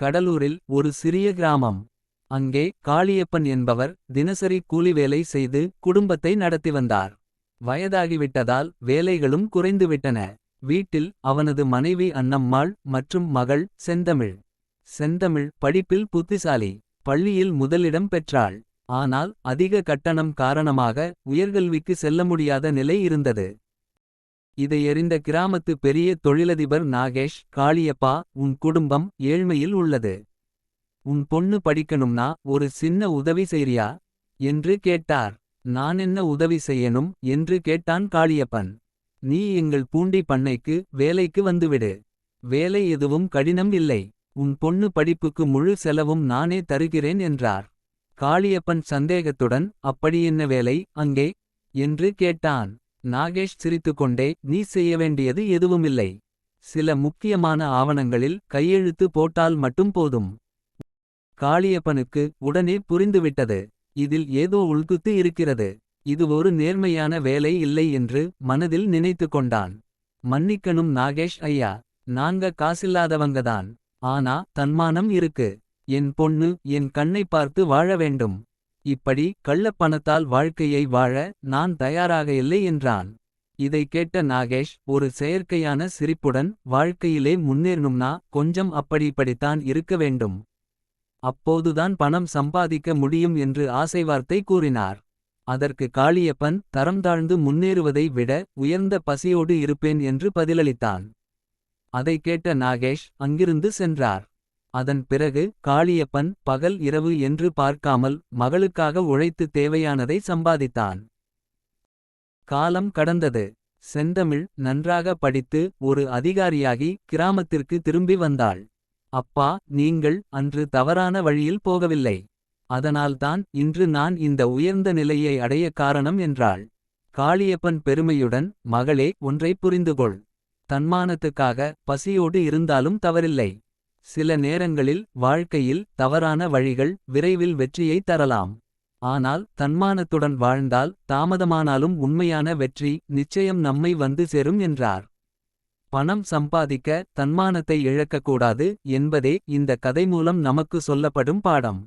கடலூரில் ஒரு சிறிய கிராமம். அங்கே காளியப்பன் என்பவர் தினசரி கூலி வேலை செய்து குடும்பத்தை நடத்தி வந்தார். வயதாகிவிட்டதால் வேலைகளும் குறைந்துவிட்டன. வீட்டில் அவனது மனைவி அன்னம்மாள் மற்றும் மகள் செந்தமிழ். செந்தமிழ் படிப்பில் புத்திசாலி. பள்ளியில் முதலிடம் பெற்றாள். ஆனால் அதிக கட்டணம் காரணமாக உயர்கல்விக்கு செல்ல முடியாத நிலை இருந்தது. இதையறிந்த கிராமத்து பெரிய தொழிலதிபர் நாகேஷ் காளியப்பா உன் குடும்பம் ஏழ்மையில் உள்ளது. உன் பொண்ணு படிக்கணும்னா ஒரு சின்ன உதவி செய்றியா? என்று கேட்டார். நான் என்ன உதவி செய்யணும்? என்று கேட்டான் காளியப்பன். நீ எங்கள் பூண்டி பண்ணைக்கு வேலைக்கு வந்துவிடு. வேலை எதுவும் கடினம் இல்லை. உன் பொண்ணு படிப்புக்கு முழு செலவும் நானே தருகிறேன் என்றார். காளியப்பன் சந்தேகத்துடன் அப்படி என்ன வேலை? அங்கே? என்று கேட்டான். நாகேஷ் சிரித்துக்கொண்டே நீ செய்ய வேண்டியது எதுவுமில்லை. சில முக்கியமான ஆவணங்களில் கையெழுத்து போட்டால் மட்டும் போதும். காளியப்பனுக்கு உடனே புரிந்துவிட்டது. இதில் ஏதோ உள்குத்து இருக்கிறது. இது ஒரு நேர்மையான வேலை இல்லை என்று மனதில் நினைத்து கொண்டான். மன்னிக்கணும் நாகேஷ் ஐயா. நாங்க காசில்லாதவங்கதான். ஆனா தன்மானம் இருக்கு. என் பொண்ணு என் கண்ணை பார்த்து வாழ வேண்டும். இப்படி கள்ளப்பணத்தால் வாழ்க்கையை வாழ நான் தயாராக இல்லை என்றான். இதை கேட்ட நாகேஷ் ஒரு செயற்கையான சிரிப்புடன் வாழ்க்கையிலே முன்னேறணும்னா கொஞ்சம் அப்படிப்படித்தான் இருக்க வேண்டும். அப்போதுதான் பணம் சம்பாதிக்க முடியும் என்று ஆசை வார்த்தை கூறினார். அதற்கு காளியப்பன் தரம் தாழ்ந்து முன்னேறுவதை விட உயர்ந்த பசியோடு இருப்பேன் என்று பதிலளித்தான். அதை கேட்ட நாகேஷ் அங்கிருந்து சென்றார். அதன் பிறகு காளியப்பன் பகல் இரவு என்று பார்க்காமல் மகளுக்காக உழைத்து தேவையானதை சம்பாதித்தான். காலம் கடந்தது. செந்தமிழ் நன்றாக படித்து ஒரு அதிகாரியாகி கிராமத்திற்கு திரும்பி வந்தாள். அப்பா நீங்கள் அன்று தவறான வழியில் போகவில்லை. அதனால்தான் இன்று நான் இந்த உயர்ந்த நிலையை அடைய காரணம் என்றாள். காளியப்பன் பெருமையுடன் மகளே ஒன்றை புரிந்துகொள். தன்மானத்துக்காக பசியோடு இருந்தாலும் தவறில்லை. சில நேரங்களில் வாழ்க்கையில் தவறான வழிகள் விரைவில் வெற்றியை தரலாம். ஆனால் தன்மானத்துடன் வாழ்ந்தால் தாமதமானாலும் உண்மையான வெற்றி நிச்சயம் நம்மை வந்து சேரும் என்றார். பணம் சம்பாதிக்க தன்மானத்தை இழக்கக்கூடாது என்பதே இந்த கதை மூலம் நமக்கு சொல்லப்படும் பாடம்.